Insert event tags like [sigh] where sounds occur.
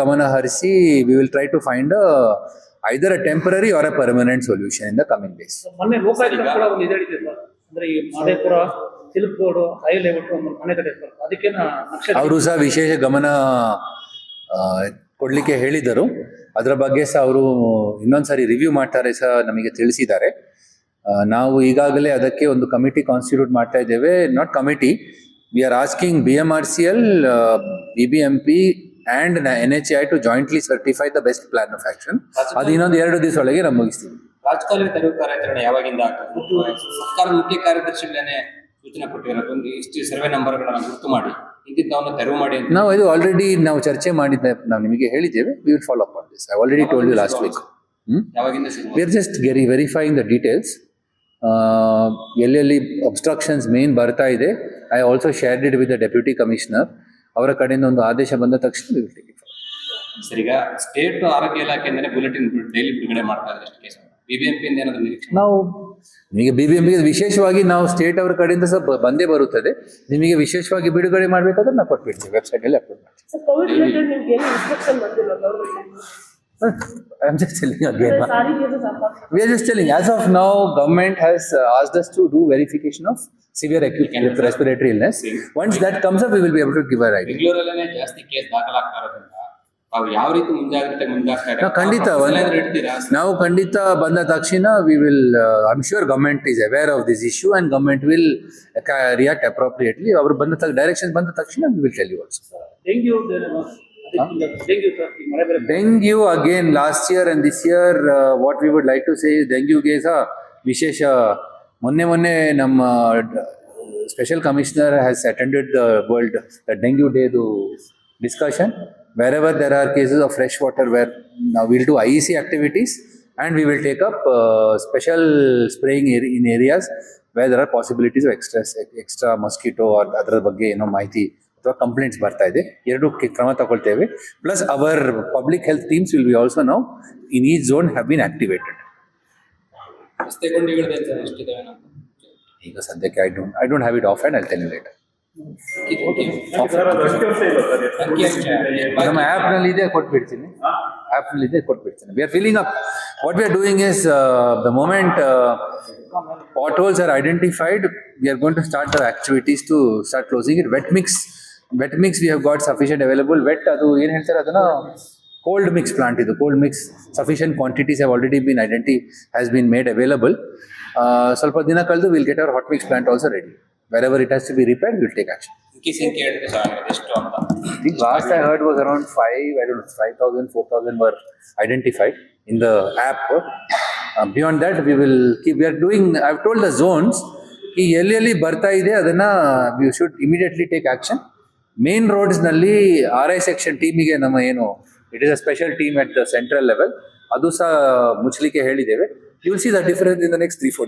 ಗಮನ ಹರಿಸಿ we will try to find either a temporary or a permanent solution in the coming days ಮೊನ್ನೆ ಲೋಕಾಯುಕ್ತ ಕೂಡ ಒಂದು ಇದು ಹೇಳಿದೆ ಅಂದ್ರೆ ಈ ಮಾದೇಪುರ ಸಿಲ್ಕ್ ಹೈ ಲೆವೆಲ್ ಒಂದು ಮನೆ ಕಡೆ ಸರ್ ಅದಕ್ಕೆ ಅವರು ಸಹ ವಿಶೇಷ ಗಮನ ಕೊಡ್ಲಿಕ್ಕೆ ಹೇಳಿದರು ಅದರ ಬಗ್ಗೆ ಸಹ ಅವರು ಇನ್ನೊಂದ್ಸರಿ ರಿವ್ಯೂ ಮಾಡ್ತಾರೆ ಸಹ ನಮಗೆ ತಿಳಿಸಿದ್ದಾರೆ. ನಾವು ಈಗಾಗಲೇ ಅದಕ್ಕೆ ಒಂದು ಕಮಿಟಿ ಕಾನ್ಸ್ಟಿಟ್ಯೂಟ್ ಮಾಡ್ತಾ ಇದ್ದೇವೆ. Not committee we are asking B M R C L B B M P and N H I to jointly certify the best plan of action ಅದು ಇನ್ನೊಂದು ಎರಡು ದಿವಸ ಒಳಗೆ ನಾವು ಮುಗಿಸ್ತೀವಿ ರಾಜಕಾಲುವೆ ತೆರವು ಕಾರ್ಯಾಚರಣೆ ಯಾವಾಗಿಂದ ಸರ್ಕಾರ ಸರ್ಕಾರದ ಮುಖ್ಯ ಕಾರ್ಯದರ್ಶಿಗಳೇನೆ ಸೂಚನೆ ಕೊಟ್ಟಿರೋದು. ಒಂದು ಇಷ್ಟು ಸರ್ವೆ ನಂಬರ್ಗಳನ್ನ ಗುರುತು ಮಾಡಿ. ಇಂತಿದ್ದವನ್ನ ತೆರವು ಮಾಡಿ ನಾವು ಇದು ಆಲ್ರೆಡಿ ನಾವು ಚರ್ಚೆ ಮಾಡಿದ್ದೆ ನಾವು ನಿಮಗೆ ಹೇಳಿದ್ದೇವೆ. We will follow up on this I already told you last week ಯಾವಾಗಿಂದ are just getting verifying the details. Uh, ಎಲ್ಲೆಲ್ಲಿ ಅಬ್ಸ್ಟ್ರಕ್ಷನ್ಸ್ ಮೇನ್ ಬರ್ತಾ ಇದೆ. I also shared it with the deputy commissioner ಅವರ ಕಡೆಯಿಂದ ಒಂದು ಆದೇಶ ಬಂದ ತಕ್ಷಣ ಸರಿ ಈಗ ಸ್ಟೇಟ್ ಆರೋಗ್ಯ ಇಲಾಖೆಯಿಂದನೇ ಬುಲೆಟಿನ್ ಡೈಲಿ ಬಿಡುಗಡೆ ಮಾಡ್ತಾ ಇದ್ದಾರೆ ಎಷ್ಟು ಕೇಸ್ ಬಿಬಿಎಂಪಿ ಇಂದ ಏನಾದ್ರು ನಿರೀಕ್ಷೆ ನಾವು ನಿಮಗೆ ಬಿ ಬಿ ಎಂ ವಿಶೇಷವಾಗಿ ನಾವು ಸ್ಟೇಟ್ ಅವರ ಕಡೆಯಿಂದ ಸಹ ಬಂದೇ ಬರುತ್ತದೆ. ನಿಮಗೆ ವಿಶೇಷವಾಗಿ ಬಿಡುಗಡೆ ಮಾಡಬೇಕಾದ್ರೆ ನಾವು ಕೊಟ್ಬಿಡ್ತೀವಿ ವೆಬ್ಸೈಟಲ್ಲಿ ಅಪ್ಲೋಡ್ ಮಾಡ್ತೀವಿ. So [laughs] COVID related ನಿಮ್ಗೆ ಏನು instruction ಬಂದಿಲ್ಲ government I am just telling again sorry cases are not. We are just telling, as of now, government has uh, asked us to do verification of severe acute respiratory illness. Once that comes up, we will be able to give a idea. ಬೆಂಗಳೂರಲ್ಲೇ ಜಾಸ್ತಿ case ದಾಖಲಾಗ್ತಾ ಇರೋದ್ರಿಂದ ತಾವು ಯಾವ ರೀತಿ ಮುಂಜಾಗ್ರತೆ ಮುಂದಾಗ್ತಾ ಇದ್ದಾರೆ ನಾವು ಖಂಡಿತ ಆ process ಒಂದು- ಏನಾದ್ರು ಇಡ್ತೀರಾ ನಾವು ಖಂಡಿತ ಬಂದ ತಕ್ಷಣ we will I am sure government is aware of this issue and government will react appropriately ಅವರು ಬಂದ ಡೈರೆಕ್ಷನ್ ಬಂದ ತಕ್ಷಣ we will tell you also dengue dengue sir ಈ ಮಳೆ ಬೇರೆ dengue again last year and this year what we would like to say ಡೆಂಗ್ಯೂಗೆ ಸಹ ವಿಶೇಷ ಮೊನ್ನೆ ಮೊನ್ನೆ ನಮ್ಮ special commissioner has attended the world the dengue ಡೇದು discussion wherever there are cases of fresh water where ನಾವು will do I C activities and we will take up special spraying in areas where there are possibilities of extra extra mosquito ಅದರ ಬಗ್ಗೆ ಏನೋ ಮಾಹಿತಿ ಅಥವಾ complaints ಬರ್ತಾ ಇದೆ ಎರಡು ಕ್ರಮ ತಗೊಳ್ತೇವೆ plus our public health teams will be also ನಾವು ಇನ್ ಈ ಝೋನ್ ಹ್ಯಾವ್ ಬೀನ್ ಆಕ್ಟಿವೇಟೆಡ್ ರಸ್ತೆ ಗುಂಡಿಗಳದ್ದು ಅಂತ ಎಷ್ಟಿದಾವೆ ಅಂತ ಈಗ ಸದ್ಯಕ್ಕೆ I don't I don't have it off and I tell you later ಅಂಕಿ ಅಂಶ ನಮ್ಮ ಆ್ಯಪ್ನಲ್ಲಿ ಇದೆ ಕೊಟ್ಬಿಡ್ತೀನಿ ಆ್ಯಪ್ನಲ್ಲಿ ಇದೆ ಕೊಟ್ಬಿಡ್ತೀನಿ we are filling up what we are doing is the moment potholes are identified we are going to start the activities to start closing it wet mix Wet mix we have got sufficient available wet ಅದು ಏನು ಹೇಳ್ತಾರೆ ಅದನ್ನ cold mix plant ಇದು cold mix sufficient quantities have already been identity has been made available ಸ್ವಲ್ಪ ದಿನ ಕಳೆದು will get our hot mix plant also ready wherever it has to be repaired will take action ಅಂಕಿ ಸಂಖ್ಯೆ ಹೇಳಿದ್ರೆ ಸಾಕಾಗಿದೆ ಎಷ್ಟು ಅಂತ I think last I heard was around five, I don't know, 5,000, 4,000 were identified in the app. Uh, beyond that, we will keep, we are doing, I've told the zones, ಈ ಎಲ್ಲಿ ಎಲ್ಲಿ ಬರ್ತಾ ಇದೆ ಅದನ್ನ we should immediately take action main ರೋಡ್ಸ್ನಲ್ಲಿ R I section ಟೀಮಿಗೆ ನಮ್ಮ ಏನು it is a special team at central level ಅದು ಸಹ ಮುಚ್ಚಲಿಕ್ಕೆ ಹೇಳಿದ್ದೇವೆ. You will see the difference in the next three four